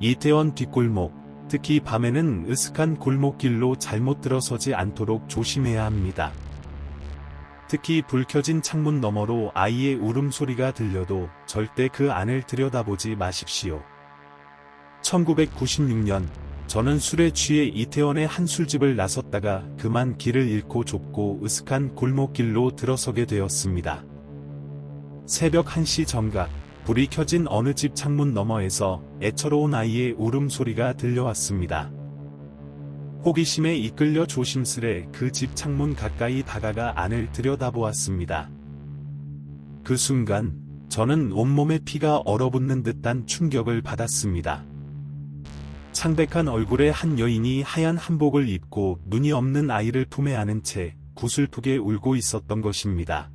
이태원 뒷골목, 특히 밤에는 으슥한 골목길로 잘못 들어서지 않도록 조심해야 합니다. 특히 불 켜진 창문 너머로 아이의 울음소리가 들려도 절대 그 안을 들여다보지 마십시오. 1996년, 저는 술에 취해 이태원의 한 술집을 나섰다가 그만 길을 잃고 좁고 으슥한 골목길로 들어서게 되었습니다. 새벽 1시 정각, 불이 켜진 어느 집 창문 너머에서 애처로운 아이의 울음소리가 들려왔습니다. 호기심에 이끌려 조심스레 그 집 창문 가까이 다가가 안을 들여다보았습니다. 그 순간, 저는 온몸에 피가 얼어붙는 듯한 충격을 받았습니다. 창백한 얼굴의 한 여인이 하얀 한복을 입고 눈이 없는 아이를 품에 안은 채 구슬프게 울고 있었던 것입니다.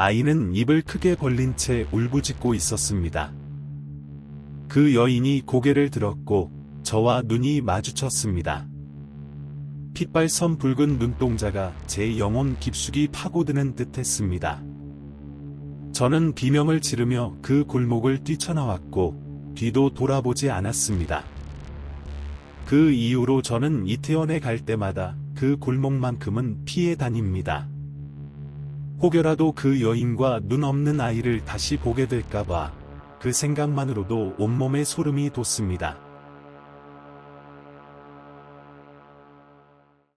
아이는 입을 크게 벌린 채 울부짖고 있었습니다. 그 여인이 고개를 들었고 저와 눈이 마주쳤습니다. 핏발선 붉은 눈동자가 제 영혼 깊숙이 파고드는 듯 했습니다. 저는 비명을 지르며 그 골목을 뛰쳐나왔고 뒤도 돌아보지 않았습니다. 그 이후로 저는 이태원에 갈 때마다 그 골목만큼은 피해 다닙니다. 혹여라도 그 여인과 눈 없는 아이를 다시 보게 될까봐 그 생각만으로도 온몸에 소름이 돋습니다.